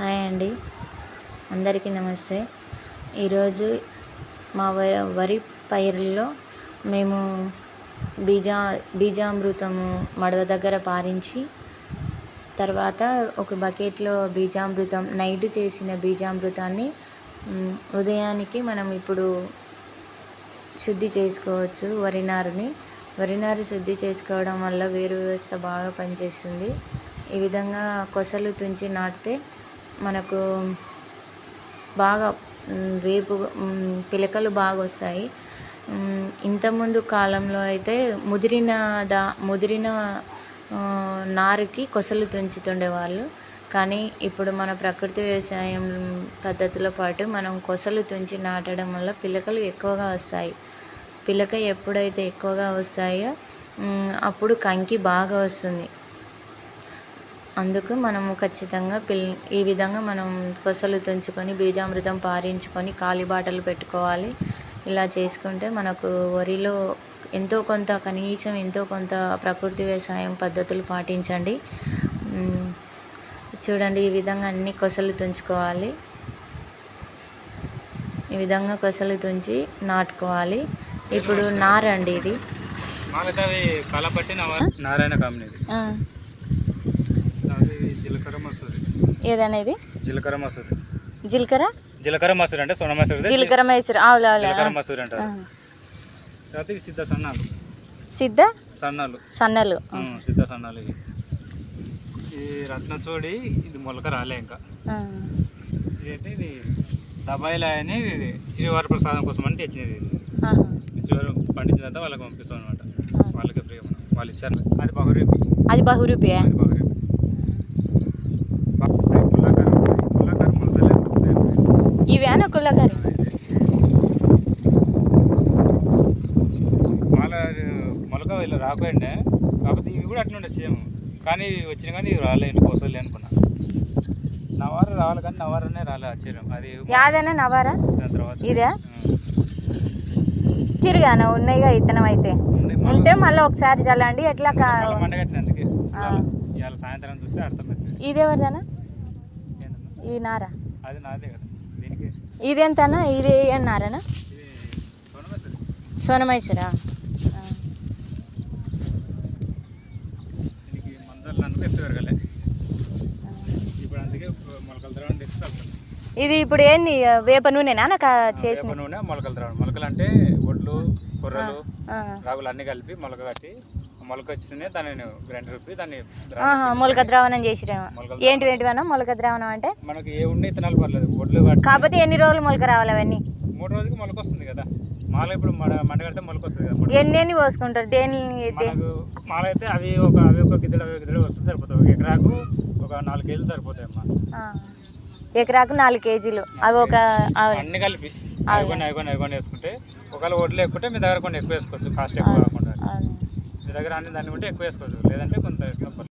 Hi అండి. అందరికీ నమస్తే. ఈరోజు మా వరి పైరుల్లో మేము బీజా బీజామృతము మడవ దగ్గర పారించి తర్వాత ఒక బకెట్లో బీజామృతం నైట్ చేసిన బీజామృతాన్ని ఉదయానికి మనం ఇప్పుడు శుద్ధి చేసుకోవచ్చు వరి నారుని. వరి నారు శుద్ధి చేసుకోవడం వల్ల వేరు వ్యవస్థ బాగా పనిచేస్తుంది. ఈ విధంగా కొసలు తుంచి నాటితే మనకు బాగా వేపు పిలకలు బాగా వస్తాయి ఇంతకుముందు కాలంలో అయితే ముదిరిన దా ముదిరిన నారుకి కొసలు తుంచుతుండేవాళ్ళు. కానీ ఇప్పుడు మన ప్రకృతి వ్యవసాయం పద్ధతిలో పాటు మనం కొసలు తుంచి నాటడం వల్ల పిలకలు ఎక్కువగా వస్తాయి. పిలక ఎప్పుడైతే ఎక్కువగా వస్తాయో అప్పుడు కంకి బాగా వస్తుంది. అందుకు మనము ఖచ్చితంగా పిల్ ఈ విధంగా మనం కొసలు తుంచుకొని బీజామృతం పారించుకొని కాలిబాటలు పెట్టుకోవాలి. ఇలా చేసుకుంటే మనకు వరిలో ఎంతో కొంత కనీసం ఎంతో కొంత ప్రకృతి వ్యవసాయం పద్ధతులు పాటించండి. చూడండి ఈ విధంగా అన్ని కొసలు తుంచుకోవాలి. ఈ విధంగా కొసలు తుంచి నాటుకోవాలి. ఇప్పుడు నారండి ఇది. నారాయణ జీలకర్ర మసూరి. ఏదనేది? జీలకర్ర మసూరి. జీలకర్ర? జీలకర్ర మసూరి అంటే సోన మసూరి జీలకర్ర మేసరు. ఆవులు జీలకర్ర ఆవులు మసూరి అంటారు. తర్వాత సిద్ధ సన్నాలు. సిద్ధ? సన్నాలు. సన్నలు. సిద్ధ సన్నాలు ఇవి. ఈ రత్నచోడి ఇది మొలక రాలే ఇంకా. ఆ. ఇదైతే ఇది దబాయిలా అని శ్రీవారి ప్రసాదం కోసం అని తెచ్చినది. శ్రీవారు పండించిన తర్వాత వాళ్ళకి పంపిస్తాం అనమాట. వాళ్ళకి మనం. వాళ్ళు ఇచ్చారు అది బహురీపి అది బహురీపి కుల్లకారి మాల మొలక వీళ్ళు రాకపోయిండే. కాకపోతే ఇవి కూడా అట్లా ఉండే సేమ్. కానీ వచ్చినా కానీ ఇవి రాలే వస్తుంది అనుకున్నా. నవార రావాలి కానీ నవారనే రాలే ఆశ్చర్యం అది యాదనా నవారా? ఇదే. చిరుగాన ఉన్నాయిగా ఇత్తనం అయితే. ఉంటే మళ్ళీ ఒకసారి చల్లండి ఎట్లా సాయంత్రం చూస్తే ఇదేవరిదనా ఏంటన్నా ఈ నార. అది నాదే కదా. ఇదెంతనా? ఇది ఏం నారనా ఇది సోనమసూరి? ఇది ఇప్పుడు ఏంది? వేప నూనెనా నాకు చేసిన? నూనె మొలకలు ద్రవణం. మొలకలు అంటే ఒడ్లు కొర్రలు. రాగులు అన్ని కలిపి మొలక కట్టి మొలక వచ్చినే దాన్ని గ్రైండర్ రుబ్బి దాన్ని ఆహా, మొలక ద్రావణం చేసిరా మొలకల ఏంటి ఏంటివన్నా మొలక ద్రావణం అంటే? మనకి ఏ ఇత్తనాలు పర్లేదు ఒడ్లు కాకపోతే ఎన్ని రోజులు మొలక రావాలి అవన్నీ? మూడు రోజులకి మొలక వస్తుంది కదా. మాల ఇప్పుడు మడ మండ కడితే మొలక వస్తుంది కదా మూడు ఎన్ని ఎన్ని పోసుకుంటారు? దేని దే- మనకు మాల అయితే అవి ఒక అవి ఒక గిద్దెలు అవి ఒక గిద్దెలు వస్తుంది సరిపోతుంది ఒక ఎకరాకు ఒక నాలుగు కేజీలు సరిపోతాయి అమ్మా. ఆ. ఎకరాకు నాలుగు కేజీలు. అవి ఒక అవి- అన్ని కలిపి అవి కొన్ని అవి కొన్ని అవి కొన్ని వేసుకుంటే ఒకవేళ ఒడ్లు ఎక్కుంటే మీ దగ్గర కొన్ని ఎక్కువ వేసుకోవచ్చు. కాస్ట్ ఎక్కువ కాకుండా. అవును. మీ దగ్గర అన్ని దాన్ని ఉంటే ఎక్కువ వేసుకోవచ్చు. లేదంటే కొంత వేసుకున్న